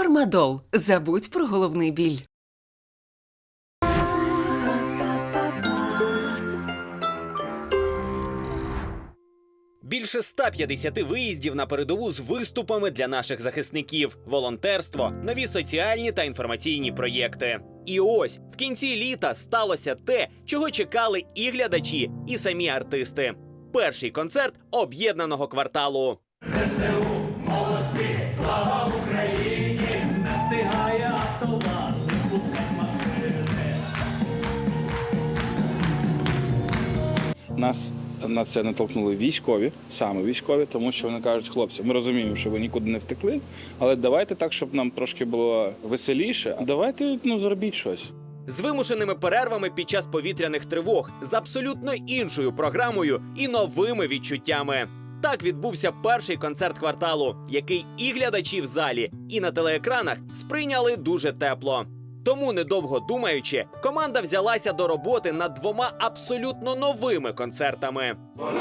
Фармадол. Забудь про головний біль. Більше 150 виїздів на передову з виступами для наших захисників, волонтерство, нові соціальні та інформаційні проєкти. І ось в кінці літа сталося те, чого чекали і глядачі, і самі артисти. Перший концерт об'єднаного кварталу. Нас на це натолкнули військові, саме військові, тому що вони кажуть, хлопці, ми розуміємо, що ви нікуди не втекли, але давайте так, щоб нам трошки було веселіше. Давайте ну зробіть щось. З вимушеними перервами під час повітряних тривог, з абсолютно іншою програмою і новими відчуттями. Так відбувся перший концерт кварталу, який і глядачі в залі, і на телеекранах сприйняли дуже тепло. Тому, недовго думаючи, команда взялася до роботи над двома абсолютно новими концертами. Вона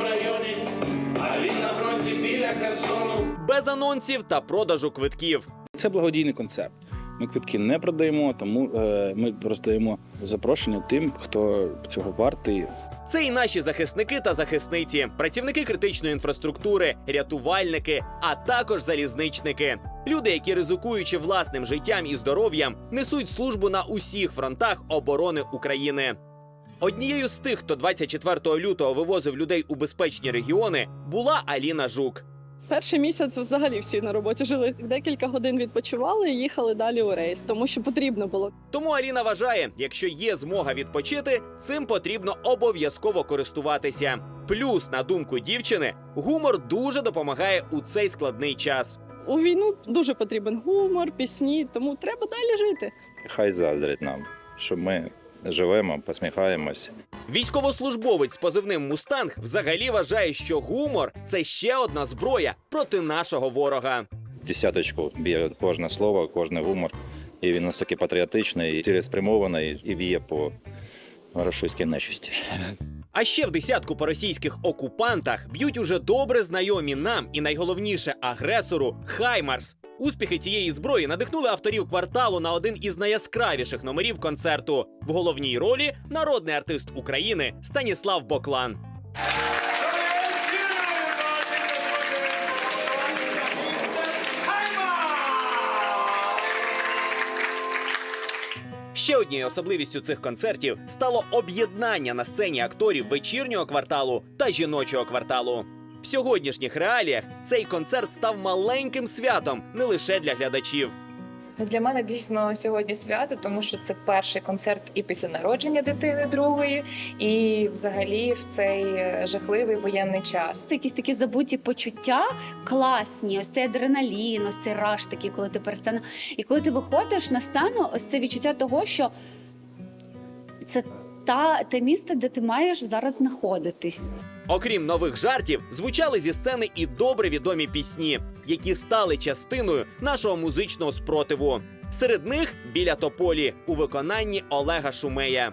в районі, а він на фронті біля Херсону. без анонсів та продажу квитків. Це благодійний концерт. Ми квитки не продаємо, тому е, ми роздаємо запрошення тим, хто цього вартий. Це і наші захисники та захисниці, працівники критичної інфраструктури, рятувальники, а також залізничники. Люди, які ризикуючи власним життям і здоров'ям, несуть службу на усіх фронтах оборони України. Однією з тих, хто 24 лютого вивозив людей у безпечні регіони, була Аліна Жук. Перший місяць взагалі всі на роботі жили. Декілька годин відпочивали і їхали далі у рейс, тому що потрібно було. Тому Аліна вважає, якщо є змога відпочити, цим потрібно обов'язково користуватися. Плюс, на думку дівчини, гумор дуже допомагає у цей складний час. У війну дуже потрібен гумор, пісні, тому треба далі жити. Хай заздрять нам, що ми живемо, посміхаємось. Військовослужбовець з позивним Мустанг взагалі вважає, що гумор це ще одна зброя проти нашого ворога. Десяточку б'є кожне слово, кожне гумор. І він настільки патріотичний, цілеспрямований і віє по рашистській нечисті. А ще в десятку по російських окупантах б'ють уже добре знайомі нам і найголовніше агресору Хаймарс. Успіхи цієї зброї надихнули авторів кварталу на один із найяскравіших номерів концерту. В головній ролі народний артист України Станіслав Боклан. Ще однією особливістю цих концертів стало об'єднання на сцені акторів вечірнього кварталу та жіночого кварталу. В сьогоднішніх реаліях цей концерт став маленьким святом не лише для глядачів. Ну, для мене дійсно сьогодні свято, тому що це перший концерт і після народження дитини другої, і взагалі в цей е, жахливий воєнний час. Це якісь такі забуті почуття класні. Ось цей адреналін, ось цей раш такий, коли ти перед сценою. І коли ти виходиш на сцену, ось це відчуття того, що це та те місце, де ти маєш зараз знаходитись. Окрім нових жартів, звучали зі сцени і добре відомі пісні, які стали частиною нашого музичного спротиву. Серед них біля тополі у виконанні Олега Шумея.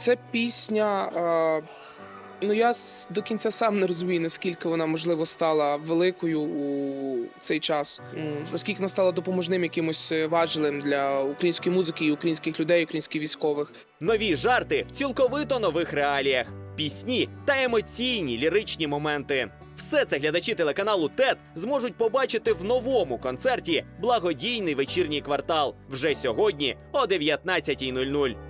Це пісня. Ну я до кінця сам не розумію, наскільки вона можливо стала великою у цей час. Наскільки вона стала допоможним якимось е, важелем для української музики і українських людей, українських військових. Нові жарти в цілковито нових реаліях, пісні та емоційні ліричні моменти. Все це глядачі телеканалу ТЕТ зможуть побачити в новому концерті Благодійний вечірній квартал вже сьогодні о 19.00.